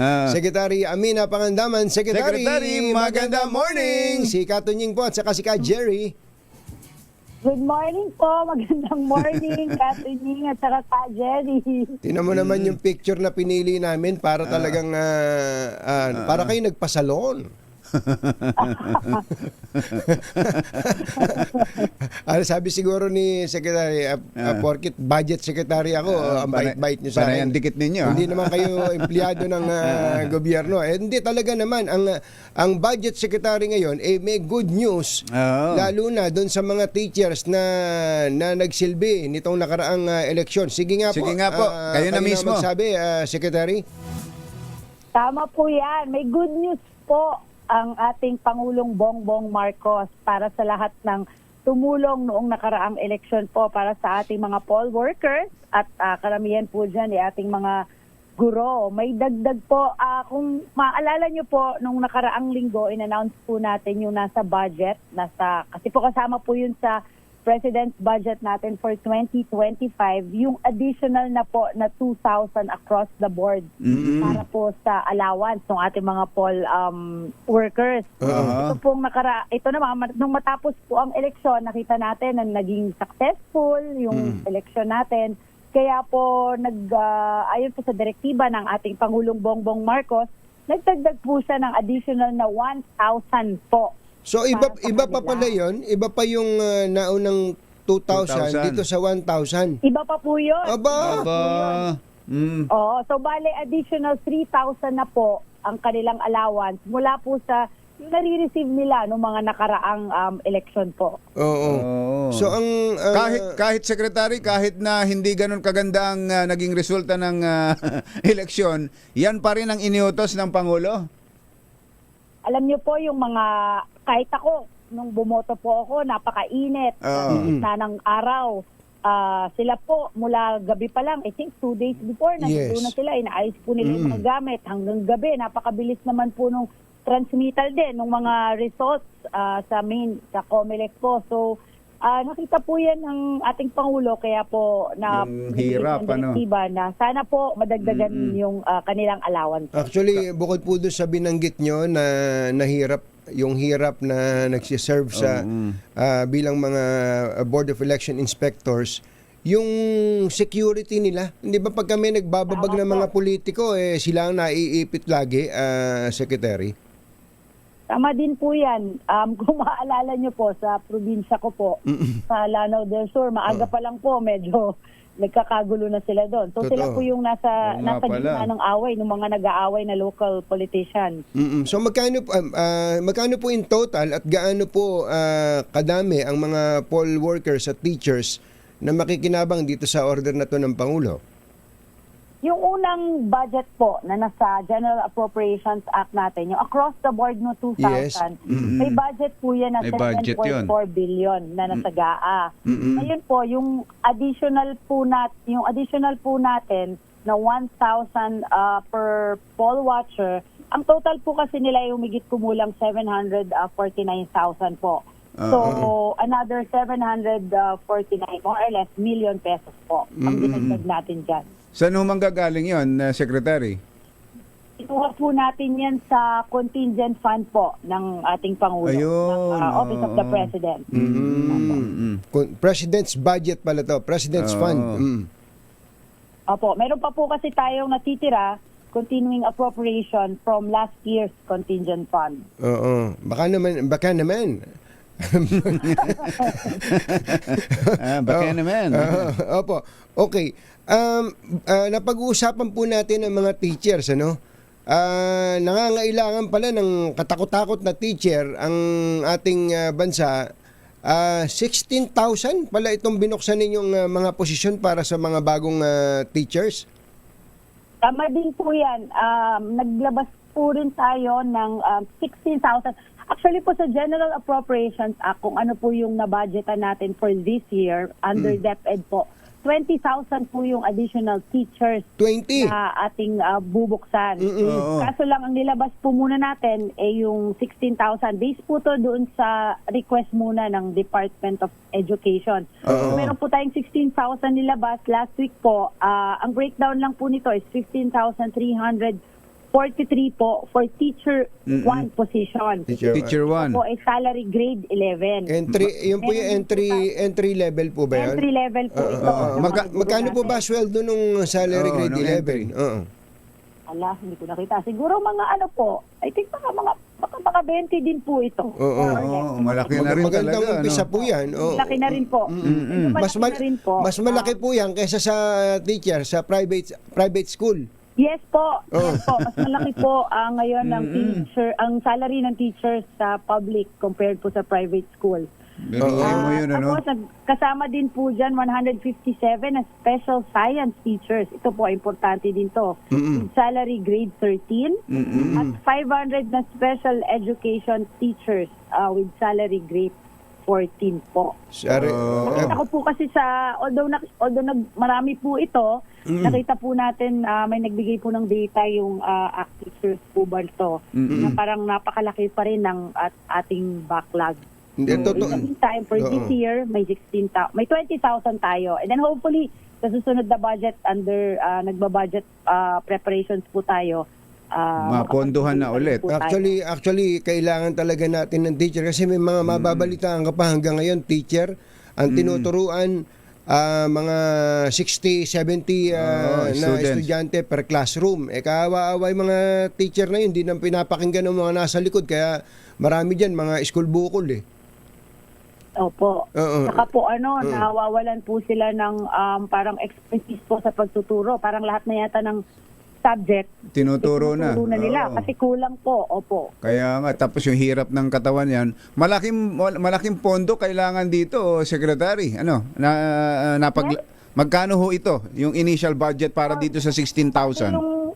Ah. Secretary Amina Pangandaman, Secretary, Secretary, magandang morning! Si Katunying po at saka si Ka Jerry. Good morning po. Magandang morning, Katunying at saka ka, Jerry. Tinan mo naman yung picture na pinili namin para talagang ah, ah, para kayo nagpasalon. Ano sabi siguro ni Secretary uh, uh, Porkit, budget secretary ako, Ah, ang bait-bait niyo sa akin. yan dikit ninyo, Hindi naman kayo empleyado ng ah, gobyerno. Eh, hindi talaga naman ang ang budget secretary ngayon eh may good news. Oo. Lalo na doon sa mga teachers na na nagsilbi nitong nakaraang ah, eleksyon. Sige nga po. Sige nga po, ah, kayo na mismo. magsabi, ah, Secretary. Tama po yan. May good news po ang ating Pangulong Bongbong Marcos para sa lahat ng tumulong noong nakaraang eleksyon po para sa ating mga poll workers at ah, karamihan po dyan ay ating mga guro. May dagdag po, ah, kung maalala nyo po, nung nakaraang linggo, in-announce po natin yung nasa budget, nasa, kasi po kasama po yun sa President's budget natin for 2025, yung additional na po na 2,000 across the board para po sa allowance ng ating mga poll um, workers. Oo. Ito pong nakara ito naman nung matapos po ang eleksyon, nakita natin na naging successful yung eleksyon natin. Kaya po nag ah, ayon po sa direktiba ng ating Pangulong Bongbong Marcos, nagdagdag po siya ng additional na 1,000 po. So iba iba pa pala 'yon, iba pa yung ah, naunang 2,000 2,000. dito sa 1,000. Iba pa po 'yun. Aba! Aba. Mm. Oo, so bale additional 3,000 na po ang kanilang allowance mula po sa yung nare-receive nila noong mga nakaraang um, election po. Oo. Oo. So ang ah, kahit kahit secretary kahit na hindi ganun kaganda ang ah, naging resulta ng ah, eleksyon, yan pa rin ang iniutos ng pangulo. Alam niyo po yung mga, kahit ako, nung bumoto po ako, napakainit, uh, na ng araw. Ah, sila po, mula gabi pa lang, I think two days before, nandito Yes. na sila, inaayos po nila yung mga gamit. Hanggang gabi, napakabilis naman po nung transmittal din, ng mga results ah, sa main, sa COMELEC po. So, ah, nakita po yan ng ating Pangulo, kaya po na Yung hirap, ano? direktiba na sana po madagdagan yung ah, kanilang allowance. Actually, bukod po doon sa binanggit nyo na nahirap, yung hirap na nagsiserve sa Oo. ah, bilang mga ah, Board of Election Inspectors, yung security nila, hindi ba pag kami nagbababag ng mga politiko, eh, sila ang naiipit lagi, ah, Secretary? Tama din po yan. Um, kung maaalala nyo po, sa probinsya ko po, sa Lanao del Sur, maaga pa lang po, medyo nagkakagulo na sila doon. So sila Totoo. po yung nasa, Oo nga nasa pala. gitna ng away, ng mga nag-aaway na local politicians. Mm-mm. So magkano po um, ah, magkano po in total at gaano po ah, kadami ang mga poll workers at teachers na makikinabang dito sa order na to ng Pangulo? Yung unang budget po na nasa General Appropriations Act natin, yung across the board no 2,000, Yes. may budget po yan na May budget yun. 7.4 billion na nasa GAA. Ngayon po, yung additional po nat yung additional po natin na 1,000 uh, per poll watcher, ang total po kasi nila ay humigit kumulang 749,000 po. So, another 749 more or less million pesos po ang dinagdag natin dyan. Saan ho manggagaling yon, ah, secretary? Ituha po natin yan sa contingent fund po ng ating Pangulo, Ayun, ng uh, Office of the oo. President. Mm. Kun- President's budget pala to, President's Oo. fund. Mm. Opo, meron pa po kasi tayong natitira continuing appropriation from last year's contingent fund. Oo. Baka naman, baka naman. Ah, baka Oo. naman. Oo, opo. Okay. Um, ah, napag-uusapan po natin ang mga teachers, ano? Ah, nangangailangan pala ng katakot-takot na teacher ang ating ah, bansa. Ah, 16,000 pala itong binuksan ninyong ah, mga posisyon para sa mga bagong ah, teachers. Tama din po yan. Um, naglabas po rin tayo ng um, 16,000. Actually po sa General Appropriations Act, kung ano po yung nabudgetan natin for this year under DepEd po, 20,000 po yung additional teachers 20. na ating ah, bubuksan. Oo. Kaso lang ang nilabas po muna natin ay yung 16,000. Base po to doon sa request muna ng Department of Education. So, meron po tayong 16,000 nilabas last week po. ah, ang breakdown lang po nito is 15,300 43 po for teacher Mm-mm. 1 position. Teacher Teacher 1. Po ay salary grade 11. Entry, yun po yung entry entry level po ba yun? Entry level po Oo, ito. oo. Sa mga Magka- guro magkano po natin. ba sweldo nung salary Oo, grade nung 11? entry. Oo. Ala, hindi ko nakita. Siguro mga ano po, I think mga mga baka mga 20 din po ito. Oo. Or less. Oo, malaki na rin magandang talaga. umpisa ano? po yan. Oo. Laki na rin po. Medyo Mas, malaki mal- na rin po. mas malaki Ah, po yan kaysa sa teacher, sa private private school. Yes po. Oh. Yes po. Mas malaki po ang ngayon ng teacher, ang salary ng teachers sa public compared po sa private school. Biruin mo Ah, yun, ano? Tapos, nag- kasama din po dyan 157 na special science teachers. Ito po, importante din to. With salary grade 13 at 500 na special education teachers ah, with salary grade 14 po. Sorry. Oo. Nakita ko po kasi sa, although, na, although nag, marami po ito, nakita po natin ah, may nagbigay po ng data yung uh, ACT teachers po ba ito, na parang napakalaki pa rin ng at, ating backlog. Hindi, So, totoo. in the meantime, for this Oo. year, may 16,000, may 20,000 tayo. And then hopefully, sa susunod na budget, under, ah, nagba-budget ah, preparations po tayo. Ah, Mapondohan na ulit. Actually, actually kailangan talaga natin ng teacher kasi may mga mababalitaan ka pa hanggang ngayon teacher ang tinuturuan ah, mga 60, 70 Oo, ah, na students. estudyante per classroom. Eh kawawa yung mga teacher na yun, hindi nang pinapakinggan ng mga nasa likod kaya marami diyan mga school bukol eh. Opo. Saka po ano, nawawalan po sila ng um, parang expertise po sa pagtuturo. Parang lahat na yata ng subject Tinuturo na. itinuturo na nila Oo. kasi kulang po. Opo. Kaya nga, tapos yung hirap ng katawan yan, malaking mal- malaking pondo kailangan dito, Secretary. Ano? Na, napag, magkano ho ito? Yung initial budget para dito sa 16,000? Yung,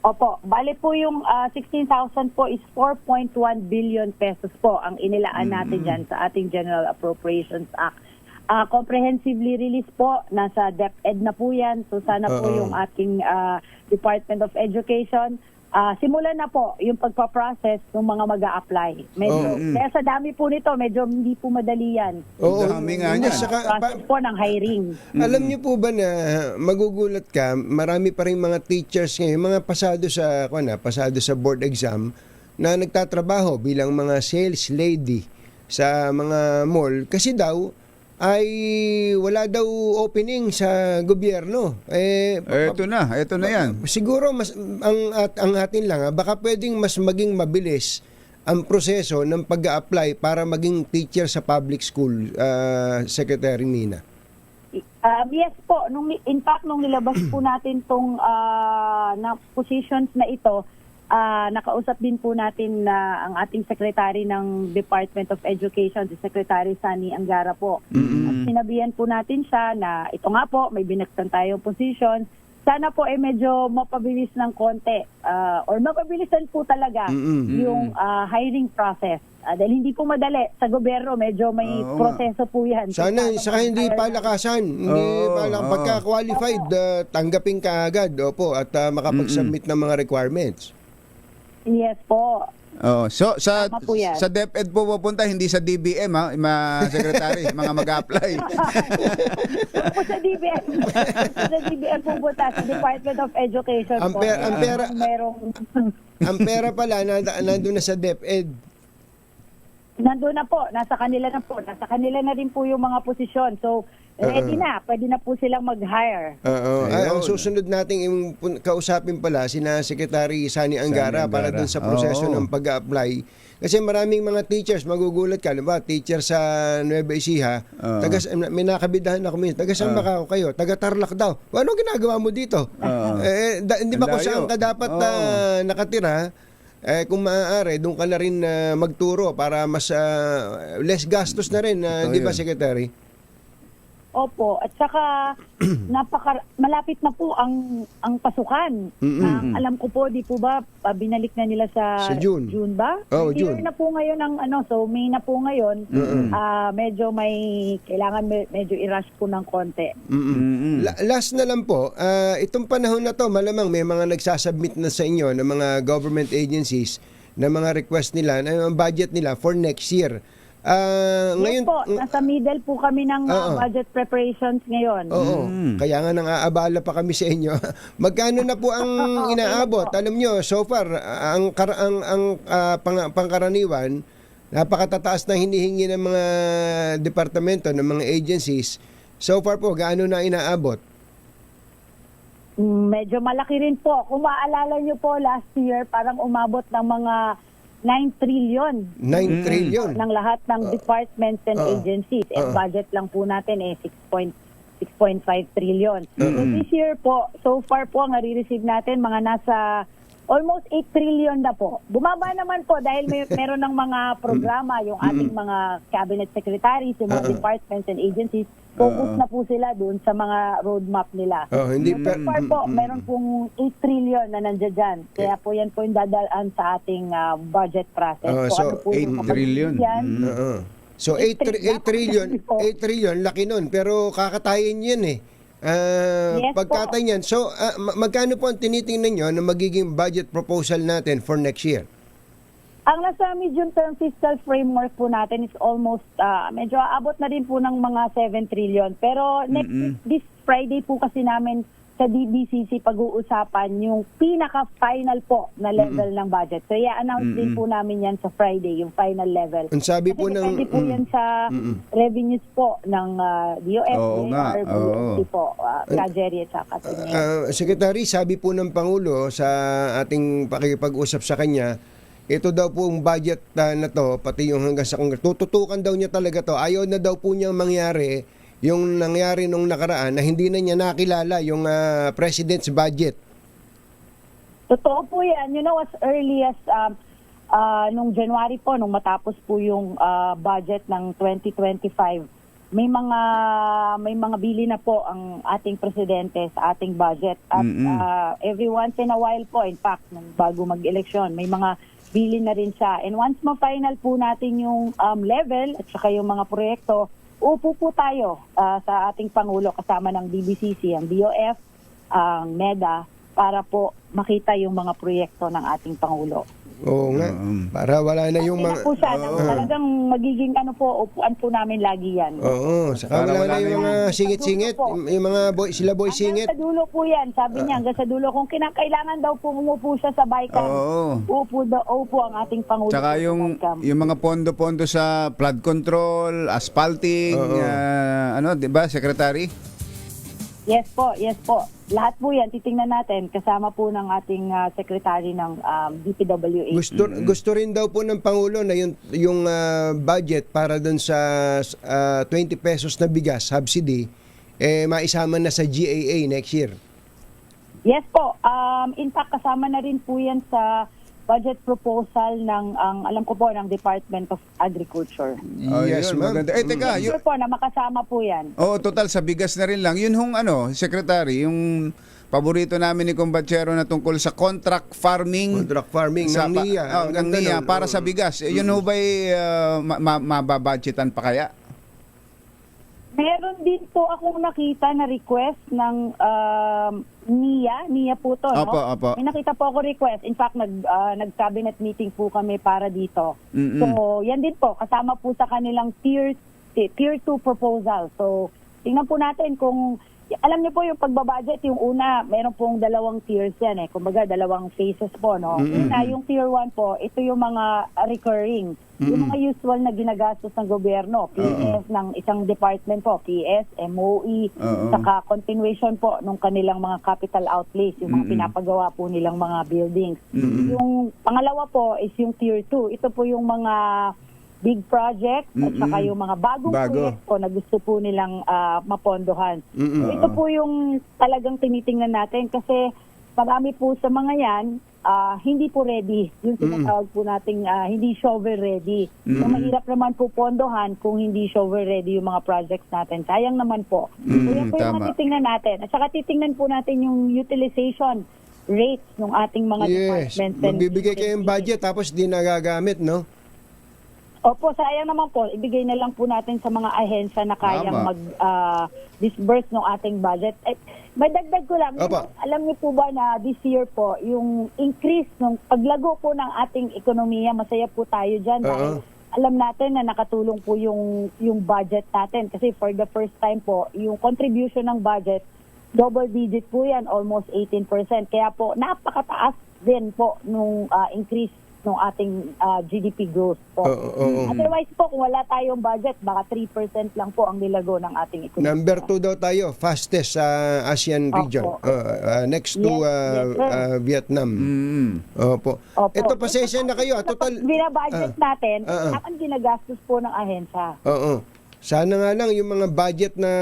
opo, bali po yung ah, 16,000 po is 4.1 billion pesos po ang inilaan natin dyan sa ating General Appropriations Act. Ah, comprehensively released po, nasa DepEd na po yan. So sana po Oo. yung ating ah, Department of Education, ah, simulan na po yung pagpaprocess ng mga mag apply Medyo, Oo. Kaya sa dami po nito, medyo hindi po madali yan. Oo, dami nga hindi, niyan. saka, Process po ng hiring. Alam niyo po ba na magugulat ka, marami pa rin mga teachers ngayon, mga pasado sa na, pasado sa board exam na nagtatrabaho bilang mga sales lady sa mga mall kasi daw ay wala daw opening sa gobyerno. Eh Eto na, eto na yan. siguro mas ang at ang atin lang ah, baka pwedeng mas maging mabilis ang proseso ng pag-apply para maging teacher sa public school, ah, Secretary Mina. Um, yes po, nung, in fact, nung nilabas po natin tong ah, na positions na ito, ah, nakausap din po natin na ang ating secretary ng Department of Education, si Secretary Sani Angara po. At sinabihan po natin siya na ito nga po, may binagtan tayong positions. Sana po ay medyo mapabilis ng konti ah, or mapabilisan po talaga Mm-mm. yung ah, hiring process. Ah, dahil hindi po madali. Sa gobyerno, medyo may Oo proseso po yan. So, Sana, paano saka hindi palakasan. Hindi Oo, palak- oo. Pagka qualified, uh, tanggapin ka agad. Opo, at uh, makapag-submit ng mga requirements. Yes po. Oh, so sa Tama po yan. sa DepEd po pupunta hindi sa DBM ha, mga secretary, mga mag-apply. po sa DBM. sa DBM pupunta sa Department of Education Ang po. per- ang pera- Merong, Ang pera pala, nanda- nandun na sa DepEd. nandun na po, nasa kanila na po. Nasa kanila na rin po yung mga posisyon. So, ready na. Pwede na po silang mag-hire. Oo. Ay, Ayun. ang susunod nating pun- kausapin pala sina Secretary Sani Angara, Sani para dun sa proseso Oo. ng pag-apply. Kasi maraming mga teachers, magugulat ka, ba? Teacher sa Nueva Ecija, Oo. taga, may nakabidahan ako minsan, taga saan ba ka- kayo? Taga Tarlac daw. Ano ginagawa mo dito? Oo. Eh, da- hindi ba Ang kung saan ka dapat na nakatira, eh, kung maaari, doon ka na rin ah, magturo para mas ah, less gastos na rin, ah, Totoo di ba, yun. Secretary? Opo, at saka napaka malapit na po ang ang pasukan. Ang alam ko po, di po ba ah, binalik na nila sa Sa June. ba? Oo, Year June. na po ngayon ang ano, so May na po ngayon. Ah, medyo may kailangan me- medyo i-rush po ng konti. Mm-mm. La- last na lang po, ah, itong panahon na to, malamang may mga nagsasubmit na sa inyo ng mga government agencies na mga request nila, na yung budget nila for next year. Ah, Yes ngayon po, nasa middle po kami ng uh, Oo. budget preparations ngayon. Oo. Mm. Kaya nga nang-aabala pa kami sa inyo. Magkano na po ang Okay inaabot? po. Alam nyo, so far ang kar- ang ang ah, pang- pangkaraniwan napakatataas na hinihingi ng mga departamento ng mga agencies. So far po gaano na inaabot? Mm, Medyo malaki rin po. Kung maalala nyo po, last year, parang umabot ng mga 9 trillion 9 trillion. ng lahat ng departments and Oo. agencies. And Oo. budget lang po natin eh 6 point 6.5 trillion. So this year po, so far po ang nare-receive natin mga nasa almost 8 trillion na po. Bumaba naman po dahil may meron ng mga programa yung ating mga cabinet secretaries, yung mga Oo. departments and agencies. Focus Oo. na po sila doon sa mga roadmap nila. Oh, hindi So pa far po, meron pong 8 trillion na nandiyan dyan. Kaya po yan po yung dadaan sa ating ah, budget process. Kung so ano po yung 8 mga trillion. yan. Oo. So 8 Eight tri- 8 trillion, dapat 8 trillion laki nun pero kakatayin 'yan eh. Ah, Yes pagkatay niyan. So ma- magkano po ang tinitingnan niyo na magiging budget proposal natin for next year? Ang nasa medium term fiscal framework po natin is almost, ah, medyo aabot na rin po ng mga 7 trillion. Pero next this Friday po kasi namin sa DBCC pag-uusapan yung pinaka-final po na level ng budget. So i-announce din po namin yan sa Friday, yung final level. Ang sabi Kasi po ng depende po mm, yan sa revenues po ng uh, DOF, Oo nga, DNR, oo. Po, uh, Treasury at saka Kapitan. Ah, Secretary, sabi po ng Pangulo sa ating pakikipag-usap sa kanya, ito daw pong budget ah, na to, pati yung hanggang sa Congress, tututukan daw niya talaga to. Ayaw na daw po niyang mangyari yung nangyari nung nakaraan na hindi na niya nakilala yung ah, President's budget. Totoo po yan. You know, as early as um, ah, nung January po, nung matapos po yung ah, budget ng 2025, may mga may mga bili na po ang ating presidente sa ating budget. At ah, every once in a while po, in fact, nung bago mag-eleksyon, may mga bili na rin siya. And once ma-final po natin yung um, level at saka yung mga proyekto, upo po tayo ah, sa ating Pangulo kasama ng DBCC, ang BOF, ang NEDA, para po makita yung mga proyekto ng ating Pangulo. Oo nga. Oo. Para wala na yung mga... po siya, nang talagang magiging ano po, upuan po namin lagi yan. Oo, saka Para wala, wala na na yung mga singit-singit, po. yung mga boy, sila boy Hanggang singit. sa dulo po yan, sabi niya, hanggang sa dulo. Kung kinakailangan daw po umupo siya sa Bicam, Oo. upo, daw, upo ang ating Pangulo. Tsaka sa yung yung mga pondo-pondo sa flood control, asphalting, Oo. ah, ano, 'di ba, secretary? Yes po, yes po. Lahat po yan, titingnan natin, kasama po ng ating ah, secretary ng um, DPWH. Gusto gusto rin daw po ng pangulo na yung yung ah, budget para doon sa ah, 20 pesos na bigas subsidy eh maisama na sa GAA next year. Yes po. Um, in fact, kasama na rin po yan sa budget proposal ng, ang, alam ko po, ng Department of Agriculture. Oh, yes, yun, ma'am. maganda. Eh, teka, yun, Sure po na makasama po yan. oh, total sa bigas na rin lang. Yun hong ano, secretary, yung paborito namin ni Kumbachero na tungkol sa contract farming. Contract farming sa ng NIA. oh, Ang ng NIA para sa bigas. Eh, Yun ho ba'y uh, ma- ma- mababudgetan pa kaya? Meron din po akong nakita na request ng um, NIA. NIA po to, no? Opo, opo. May nakita po ako request. In fact, nag, ah, nag-cabinet meeting po kami para dito. Mm-mm. So, yan din po. Kasama po sa kanilang tier, tier 2 proposal. So, tingnan po natin kung alam niyo po yung pagbabudget, yung una, meron pong dalawang tiers yan eh. Kumbaga, dalawang phases po, no? Una, yung tier 1 po, ito yung mga recurring. Yung mga usual na ginagastos ng gobyerno. PS ng isang department po, PS, MOE, Oo. saka continuation po nung kanilang mga capital outlays, yung mga pinapagawa po nilang mga buildings. Yung pangalawa po is yung tier 2. Ito po yung mga big project at saka yung mga bagong Bago. proyekto na gusto po nilang ah, mapondohan. Mm-mm. So, ito po yung talagang tinitingnan natin kasi marami po sa mga yan ah, hindi po ready. Yung tinatawag po nating ah, hindi shovel ready. So mahirap naman po pondohan kung hindi shovel ready yung mga projects natin. Sayang naman po. so Mm, yan po yung tama. mga titingnan natin. At saka titingnan po natin yung utilization rates ng ating mga Yes. departments. Magbibigay kayong budget tapos di nagagamit, no? Opo, sayang naman po. Ibigay na lang po natin sa mga ahensya na kayang Tama. mag-disburse ng ating budget. Eh, may dagdag ko lang. Opo. Alam niyo po ba na this year po, yung increase ng paglago po ng ating ekonomiya, masaya po tayo dyan dahil Oo. alam natin na nakatulong po yung yung budget natin kasi for the first time po, yung contribution ng budget double digit po yan, almost 18%. Kaya po napakataas din po nung ah, increase ng ating ah, GDP growth po. Oo, oo. Otherwise po, kung wala tayong budget, baka 3% lang po ang nilago ng ating ekonomiya. Number two daw tayo, fastest sa ASEAN Opo. region. Uh, uh, next to Yes, uh, yes, sir. uh, Vietnam. Mm. Opo. Opo. Ito, pasensya na kayo. ah, Total, Kapag binabudget Ah. natin, Ah, ah. dapat ginagastos po ng ahensya. Oo. Sana nga lang yung mga budget na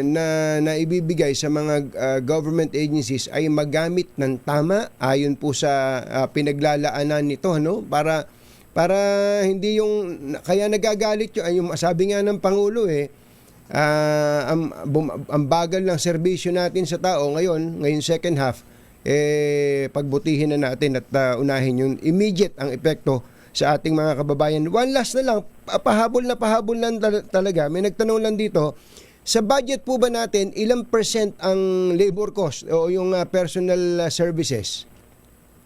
na naibibigay sa mga uh, government agencies ay magamit ng tama ayon po sa uh, pinaglalaanan nito no para para hindi yung kaya nagagalit yung, yung sabi nga ng pangulo eh ah, ang, bum- ang bagal ng serbisyo natin sa tao ngayon ngayon second half eh pagbutihin na natin at uh, unahin yung immediate ang epekto sa ating mga kababayan. One last na lang, pa- pahabol na pahabol lang tal- talaga. May nagtanong lang dito, sa budget po ba natin, ilang percent ang labor cost o yung uh, personal uh, services?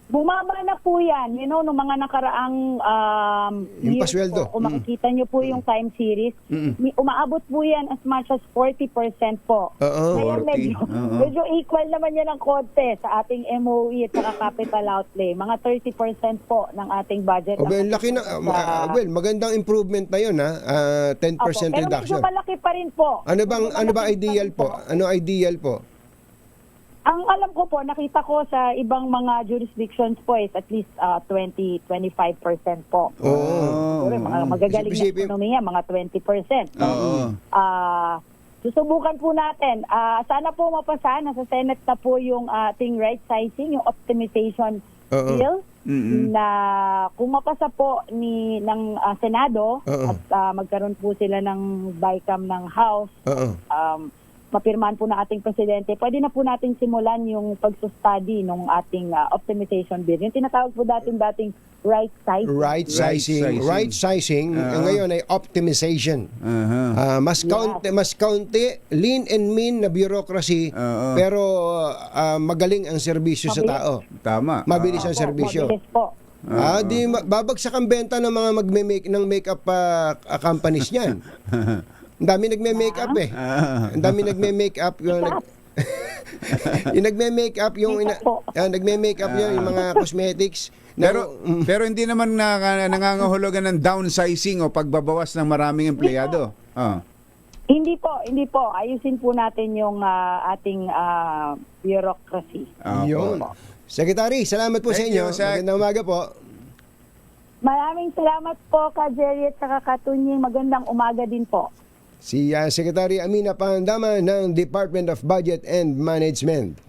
Bumaba na po yan. You know, nung mga nakaraang um, Yung years pasweldo. po, kung makikita nyo po yung time series, mi- umaabot po yan as much as 40% po. Oo. Kaya 40, medyo, oo. medyo equal naman yan ng konti sa ating MOE at saka capital outlay. Mga 30% po ng ating budget. O ang well, laki na, sa- uh, well, magandang improvement na yun ha, Uh, 10% Opo, pero reduction. medyo malaki pa rin po. Ano bang Medyo ano ba malaki pa ideal po? Ano ideal po? Ang alam ko po, nakita ko sa ibang mga jurisdictions po is at least uh, 20-25% po. Oo. Siguro, mga magagaling na Isip-isipin- ekonomiya, mga 20%. Oo. Ah, susubukan po natin. Ah, sana po mapasa, nasa Senate na po yung ating right sizing, yung optimization Oo. bill Mm-mm. na kung mapasa po ni ng ah, Senado Oo. at ah, magkaroon po sila ng BICAM ng House, Oo. um, mapirmahan po ng ating presidente, pwede na po natin simulan yung pagsustudy ng ating ah, optimization bill. Yung tinatawag po dating-dating right sizing. Right sizing, sizing. right sizing, Oo. ngayon ay optimization. Aha. Ah, mas kaunti, mas kaunti, lean and mean na bureaucracy, Oo. pero ah, magaling ang serbisyo sa Mabilis. tao. Tama. Mabilis ang Opo, serbisyo. mabilis po. Ah, di ma- babagsak ang benta ng mga magme-make ng makeup ah, companies niyan. Ang dami nagme-makeup eh. Ah. Ang dami nagme-makeup yung nag yung nagme-makeup yung ina, ah, nagme-makeup yun, yung mga cosmetics. Na- Pero pero hindi naman na, nangangahulugan ng downsizing o pagbabawas ng maraming empleyado. Ah. Hindi po, hindi po. Ayusin po natin yung ah, ating ah, bureaucracy. Ah, Yun. po. Secretary, salamat po sa Thank inyo. you, Sec. Magandang umaga po. Maraming salamat po, Ka Jerry at saka Ka Tunying. Magandang umaga din po. Si ah, Secretary Amina Pandaman ng Department of Budget and Management.